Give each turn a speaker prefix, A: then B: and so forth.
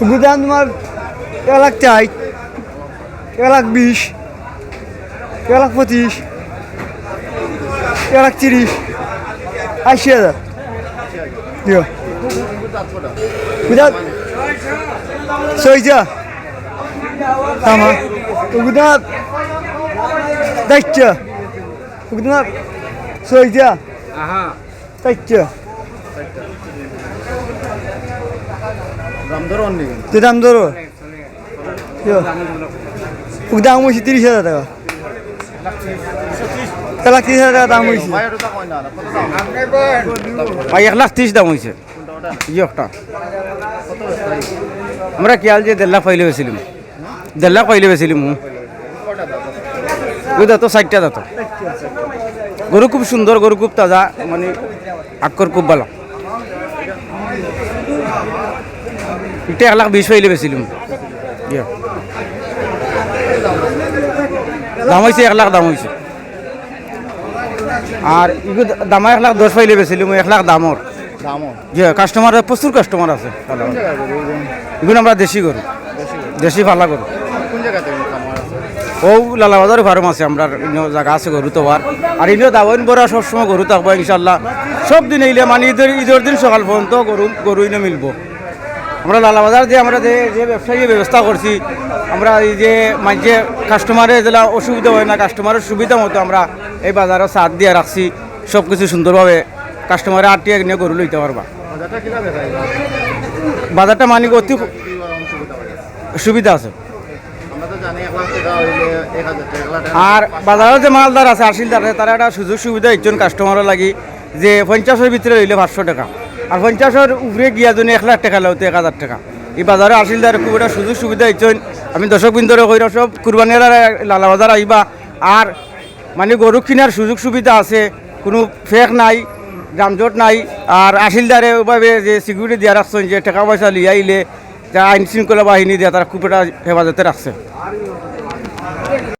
A: দাম তোমার এক লাখ চাই এক লাখ বিশ এক লাখ পঁচিশ এক লাখ তিরিশ আশি হাজার। বুঝা ছয়টা। তামা। ওগুলো দেখছে ওগুলো ছয়টা।
B: আহা।
A: তো দাম ধরো। দাম হয়েছে তিরিশ হাজার টাকা। এক লাখ তিরিশ হাজার টাকা দাম হয়েছে
C: ভাই এক লাখ ত্রিশ দাম হয়েছে ইয়কটা আমরা খেয়াল যে দেড় লাখ পাইলে বেছিলাম? দেড় লাখ পাইলে বেছিলাম ওই দাঁতো ষাটটা দাঁতো গরু খুব সুন্দর গরু খুব তাজা মানে আক্কর খুব ভালো। এটা এক লাখ বিশ পাইলে বেছিলাম। ইয়া। দাম হয়েছে এক লাখ দাম হয়েছে আর ইগো দামা এক লাখ দশ পাইলে বেছিলাম এক লাখ দামর।
B: দামও
C: যে কাস্টমার প্রচুর কাস্টমার আছে। এগুলো আমরা দেশি গরু। দেশি পালা গরু। ও লালাবাজার ফার্ম আছে আমরা জায়গা আছে গরু তোবার আর। ইনো দাওয়াইন বড়া সবসময় গরু থাকব ইনশাল্লাহ সব দিন এইলে মানে ঈদের ঈদের দিন সকাল পর্যন্ত গরু গরু ইনো মিলবো। আমরা লালাবাজার যে আমরা যে যে ব্যবসায়ী ব্যবস্থা করছি আমরা এই যে মাঝে কাস্টমারের যেটা অসুবিধা হয় না কাস্টমারের সুবিধা মতো আমরা এই বাজারে সাথ দিয়ে রাখছি। সব কিছু সুন্দরভাবে কাস্টমারে আটিয়ে নিয়ে গরু লইতে পারবা।
B: বাজারটা
C: মানিক অতি সুবিধা আছে।
B: এক এক এক
C: আর বাজারের যে মালদার আছে আসিলদার আছে, তারা একটা সুযোগ সুবিধা একজন কাস্টমারের লাগি যে পঞ্চাশের ভিতরে হইলে পাঁচশো টাকা। আর পঞ্চাশের উপরে গিয়া যদি এক লাখ টাকা লওতে এক হাজার টাকা। এই বাজারে আসিলদার খুব একটা সুযোগ সুবিধা ইচ্ছেন আমি দর্শক বিন্দরে কইরা সব কুরবানির লালা বাজার আইবা। আর মানে গরু কিনার সুযোগ সুবিধা আছে, কোনো ফেক নাই, যানজট নাই। আর আসিলদারে ওভাবে যে সিকিউরিটি দিয়া রাখছেন, যে টাকা পয়সা লিয়ে আইলে, যা আইন শৃঙ্খলা বাহিনী দিয়া তারা খুব একটা হেফাজতে রাখছে।